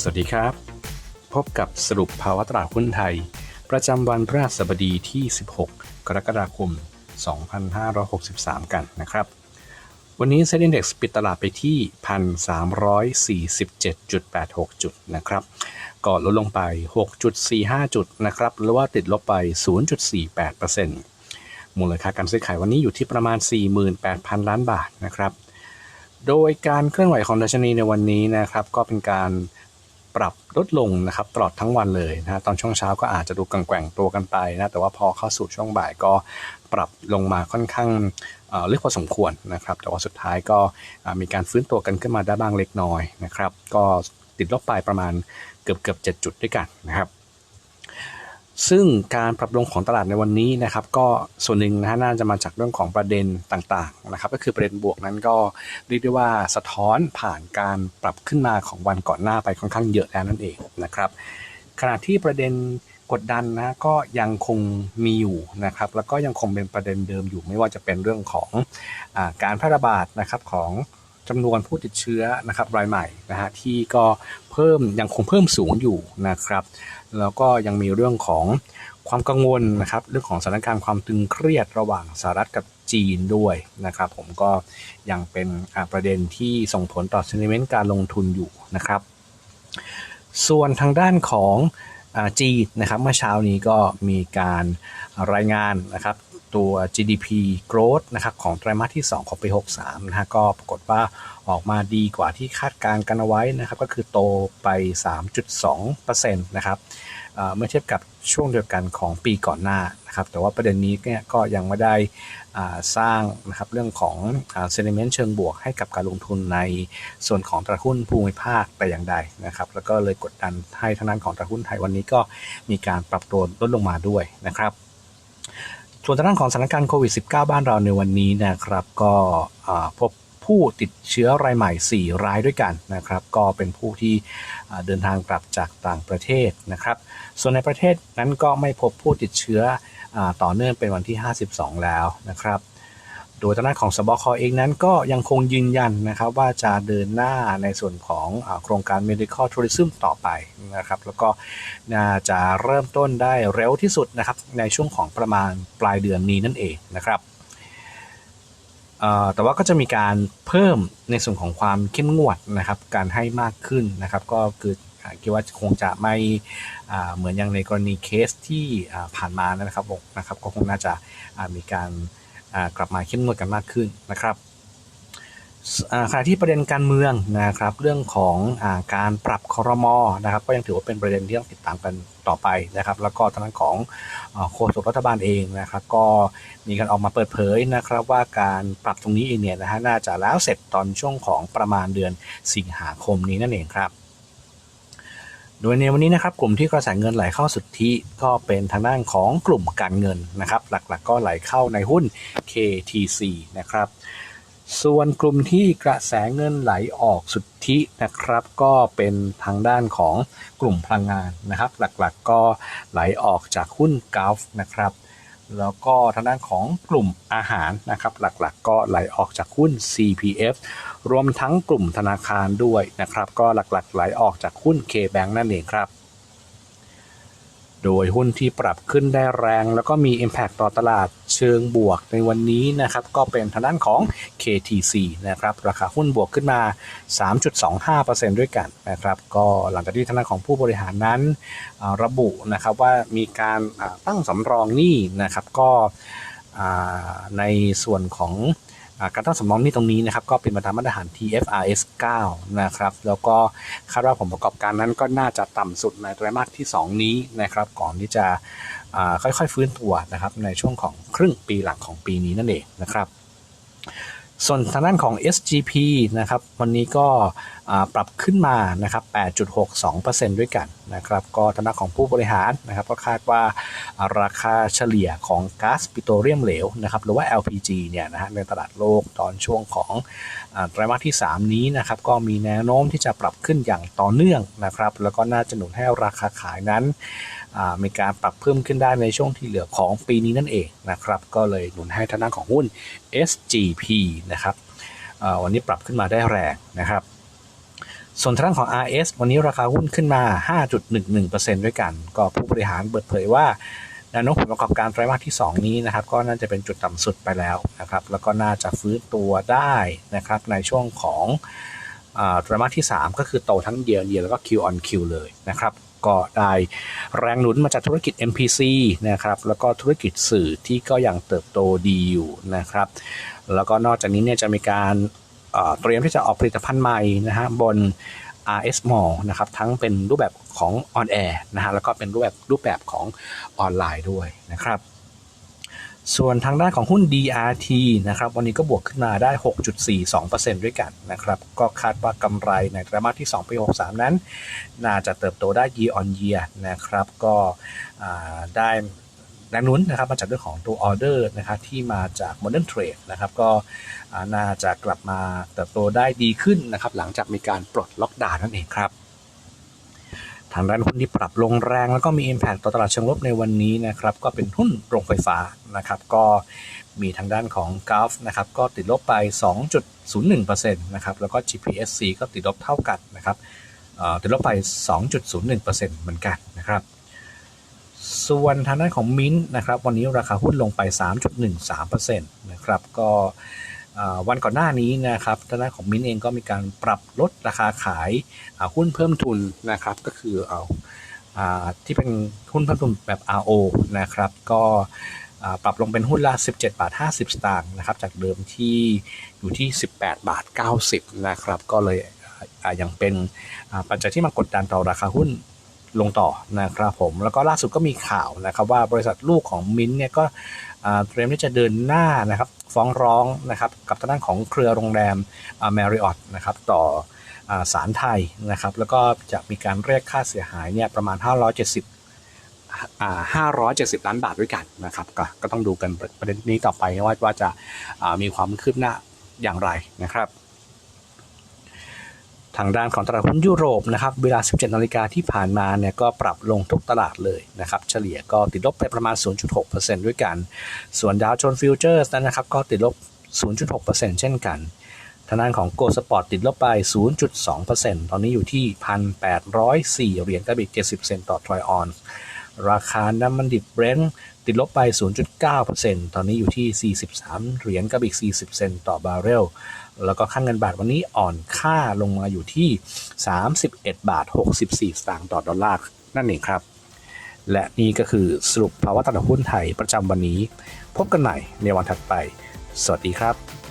สวัสดีครับ พบกับสรุปภาวะตลาดหุ้นไทย ประจำวันพฤหัสบดีที่ 16 กรกฎาคม 2563 กันนะครับ วันนี้เซ็นดี Index ปิดตลาดไปที่ 1,347.86 จุดนะครับก่อลดลงไป 6.45 จุดนะครับหรือว่าติดลบไป 0.48%มูลค่าการซื้อขายวันนี้อยู่ที่ประมาณ 48,000 ล้านบาทนะครับโดยการเคลื่อนไหวของดัชนีในวันนี้นะครับ ก็เป็นการ ปรับลดลงนะครับตลอดทั้งวันเลยนะตอนช่วงเช้าก็อาจจะดูกังแกว่งตัวกันไปนะแต่ว่าพอเข้าสู่ช่วงบ่ายก็ปรับลงมาค่อนข้างเลึกพอสมควรนะครับ แต่ว่าสุดท้ายก็มีการฟื้นตัวกันขึ้นมาได้บ้างเล็กน้อยนะครับ ก็ติดลบไปประมาณเกือบเกือบ7จุดด้วยกันนะครับ ซึ่งการปรับลงของตลาดในวันนี้นะครับ ก็ส่วนหนึ่งนะฮะน่าจะมาจากเรื่องของประเด็นต่างๆนะครับ ก็คือประเด็นบวกนั้นก็เรียกได้ว่าสะท้อนผ่านการปรับขึ้นมาของวันก่อนหน้าไปค่อนข้างเยอะแล้วนั่นเองนะครับ ขณะที่ประเด็นกดดันนะก็ยังคงมีอยู่นะครับ แล้วก็ยังคงเป็นประเด็นเดิมอยู่ไม่ว่าจะเป็นเรื่องของอการแพร่ระบาดนะครับของ จำนวนผู้ติดเชื้อนะครับรายใหม่นะฮะที่ก็เพิ่มยังคงเพิ่มสูงอยู่นะครับ แล้วก็ยังมีเรื่องของความกังวลนะครับเรื่องของสถานการณ์ความตึงเครียดระหว่างสหรัฐกับจีนด้วยนะครับ ผมก็ยังเป็นประเด็นที่ส่งผลต่อเซนิเมนต์การลงทุนอยู่นะครับ ส่วนทางด้านของ จีนนะครับเมื่อเช้านี้ก็มีการรายงานนะครับตัว GDP growth นะครับของไตรมาสที่ 2 ของปี 63 นะฮะก็ปรากฏว่าออกมาดีกว่าที่คาดการกันเอาไว้นะครับก็คือโตไป 3.2%นะครับเมื่อเทียบกับช่วงเดียวกันของปีก่อนหน้า นะครับแต่ว่าประเด็นนี้เนี่ยก็ยังไม่ได้สร้างนะครับเรื่องของเซนิเมนต์เชิงบวกให้กับการลงทุนในส่วนของตลาดหุ้นภูมิภาคแต่อย่างใดนะครับแล้วก็เลยกดดันให้ทางด้านของตลาดหุ้นไทยวันนี้ก็มีการปรับตัวลดลงมาด้วยนะครับส่วนทางด้านของสถานการณ์โควิด -19 บ้านเราในวันนี้นะครับก็พบผู้ติดเชื้อรายใหม่ 4 รายด้วยกันนะครับ ก็เป็นผู้ที่เดินทางกลับจากต่างประเทศนะครับ ส่วนในประเทศนั้นก็ไม่พบผู้ติดเชื้อ ต่อเนื่องเป็นวันที่ 52 แล้วนะครับ โดยทางด้านของสบคเองนั้นก็ยังคงยืนยันนะครับว่าจะเดินหน้าในส่วนของอโครงการ medical tourism ต่อไปนะครับ แล้วก็น่าจะเริ่มต้นได้เร็วที่สุดนะครับในช่วงของประมาณปลายเดือนนี้นั่นเองนะครับแต่ว่าก็จะมีการเพิ่มในส่วนของความเข้มงวดนะครับ การให้มากขึ้นนะครับ ก็คือ คิดว่าคงจะไม่เหมือนอย่างในกรณีเคสที่ผ่านมานะครับนะครับ ก็คงน่าจะมีการกลับมาเข้มงวดกันมากขึ้นนะครับขณะที่ประเด็นการเมืองนะครับ เรื่องของอการปรับคอรมอนะครับ ก็ยังถือว่าเป็นประเด็นที่ต้องติดตามกันต่อไปนะครับ แล้วก็ทางด้านของโฆษกรัฐบาลเองนะครับ ก็มีการออกมาเปิดเผยนะครับ ว่าการปรับตรงนี้เองเนี่ยนะฮะน่าจะแล้วเสร็จตอนช่วงของประมาณเดือนสิงหาคมนี้นั่นเองครับ โดยในวันนี้นะครับกลุ่มที่กระแสเงินไหลเข้าสุทธิก็เป็นทางด้านของกลุ่มการเงินนะครับ หลักๆกก็ไหลเข้าในหุ้น KTC นะครับ ส่วนกลุ่มที่กระแสเงินไหลออกสุทธินะครับ ก็เป็นทางด้านของกลุ่มพลังงานนะครับ หลักๆก็ไหลออกจากหุ้นกาฟนะครับแล้วก็ทางด้านของกลุ่มอาหารนะครับ หลักๆก็ไหลออกจากหุ้น CPF รวมทั้งกลุ่มธนาคารด้วยนะครับ ก็หลักๆไหลออกจากหุ้น K-Bank นั่นเองครับ โดยหุ้นที่ปรับขึ้นได้แรง แล้วก็มี Impact ต่อตลาดเชิงบวกในวันนี้นะครับ ก็เป็นทางด้านของ KTC นะครับ ราคาหุ้นบวกขึ้นมา 3.25%ด้วยกันนะครับ ก็หลังจากที่ทางด้านของผู้บริหารนั้นระบุนะครับว่ามีการตั้งสำรองหนี้นะครับก็ในส่วนของ การตั้งสำรองนี่ตรงนี้นะครับก็เป็นมาตามมาตรฐาน TFRS 9 นะครับ แล้วก็คาดว่าผลประกอบการนั้นก็น่าจะต่ำสุดในไตรมาสที่ 2 นี้นะครับ ก่อนที่จะค่อยๆ ฟื้นตัวนะครับในช่วงของครึ่งปีหลังของปีนี้นั่นเองนะครับ ส่วนทางด้านของ SGP นะครับวันนี้ก็ปรับขึ้นมานะครับ 8.62%ด้วยกันนะครับ ก็ทางด้านของผู้บริหารนะครับ ก็คาดว่าราคาเฉลี่ยของก๊าซปิโตรเลียมเหลวนะครับ หรือว่า LPG เนี่ยนะฮะในตลาดโลกตอนช่วงของไตรมาสที่ 3 นี้นะครับ ก็มีแนวโน้มที่จะปรับขึ้นอย่างต่อเนื่องนะครับ แล้วก็น่าจะหนุนให้ราคาขายนั้นมีการปรับเพิ่มขึ้นได้ในช่วงที่เหลือของปีนี้นั่นเองนะครับ ก็เลยหนุนให้ทางด้านของหุ้น SGP นะครับวันนี้ปรับขึ้นมาได้แรงนะครับ ส่วนทางด้านของ RS วันนี้ราคาหุ้นขึ้นมา 5.11%ด้วยกัน ก็ผู้บริหารเปิดเผยว่าแนวโน้มผลประกอบการไตรมาสที่ 2 นี้นะครับ ก็น่าจะเป็นจุดต่ำสุดไปแล้วนะครับ แล้วก็น่าจะฟื้นตัวได้นะครับ ในช่วงของไตรมาสที่ 3 ก็คือโตทั้งเยียร์เยียแล้วก็ Q on Q เลยนะครับ ก็ได้แรงหนุนมาจากธุรกิจ MPC นะครับ แล้วก็ธุรกิจสื่อที่ก็ยังเติบโตดีอยู่นะครับ แล้วก็นอกจากนี้เนี่ยจะมีการเตรียมที่จะออกผลิตภัณฑ์ใหม่นะฮะบน RS Mall นะครับทั้งเป็นรูปแบบของ on air นะฮะแล้วก็เป็นรูปแบบรูปแบบของออนไลน์ด้วยนะครับ ส่วนทางด้านของหุ้น DRT นะครับวันนี้ก็บวกขึ้นมาได้ 6.42%ด้วยกันนะครับก็คาดว่ากำไรในไตรมาสที่ 2 ปี 63 นั้น น่าจะเติบโตได้ year on year นะครับก็ได้ แรงหนุนนะครับมาจากเรื่องของตัวออเดอร์นะครับที่มาจาก Modern Trade นะครับก็น่าจะกลับมาเติบโตได้ดีขึ้นนะครับหลังจากมีการปลดล็อกดาวน์นั่นเองครับทางด้านหุ้นที่ปรับลงแรงแล้วก็มี Impact ต่อตลาดเชิงลบในวันนี้นะครับก็เป็นหุ้นโรงไฟฟ้านะครับก็มีทางด้านของ g u l f นะครับก็ติดลบไป 2.01%นะครับแล้วก็ GPSC ก็ติดลบเท่ากันนะครับติดลบไป 2.01%เหมือนกันนะครับ ส่วนทางด้านของมินนะครับวันนี้ราคาหุ้นลงไป 3.13%นะครับก็วันก่อนหน้านี้นะครับทางด้านของมินเองก็มีการปรับลดราคาขายหุ้นเพิ่มทุนนะครับก็คือเอาอที่เป็นหุ้นเพิ่มทุนแบบ RO นะครับก็ปรับลงเป็นหุ้นละ 17 บาท 50 สตางค์นะครับจากเดิมที่อยู่ที่ 18 บาท 90 นะครับก็เลยอ่ายังเป็นปัจจัยที่มากดดันต่อราคาหุ้น ลงต่อนะครับผมแล้วก็ล่าสุดก็มีข่าวนะครับว่าบริษัทลูกของมินเนี่ยก็เตรียมที่จะเดินหน้านะครับฟ้องร้องนะครับกับทางด้านของเครือโรงแรมแมริออตนะครับต่ออาศาลไทยนะครับแล้วก็จะมีการเรียกค่าเสียหายเนี่ยประมาณ 570 570 ล้านบาทด้วยกันนะครับก็ก็ต้องดูกันประเด็นนี้ต่อไปว่าว่าจะมีความคืบหน้าอย่างไรนะครับ ทางด้านของตลาดหุ้นยุโรปนะครับเวลา 17 นาฬิกาที่ผ่านมาเนี่ยก็ปรับลงทุกตลาดเลยนะครับเฉลี่ยก็ติดลบไปประมาณ 0.6%ด้วยกัน ส่วนดาวโจนส์ฟิวเจอร์สนั้นนะครับก็ติดลบ 0.6%เช่นกันทางด้านของโกลสปอร์ตติดลบไป 0.2%ตอนนี้อยู่ที่ 1,804 เหรียญกับอีก 70 เซนต์ต่อทรอยออนราคาน้ำมันดิบเบรนท์ติดลบไป 0.9%ตอนนี้อยู่ที่ 43 เหรียญกับอีก 40 เซนต์ต่อบาร์เรล แล้วก็ค่างเงินบาทวันนี้อ่อนค่าลงมาอยู่ที่ 31 บาท 64 สตางค์ต่อดอลลาร์นั่นเองครับ และนี่ก็คือสรุปภาวะตลาดหุ้นไทยประจำวันนี้ พบกันใหม่ในวันถัดไป สวัสดีครับ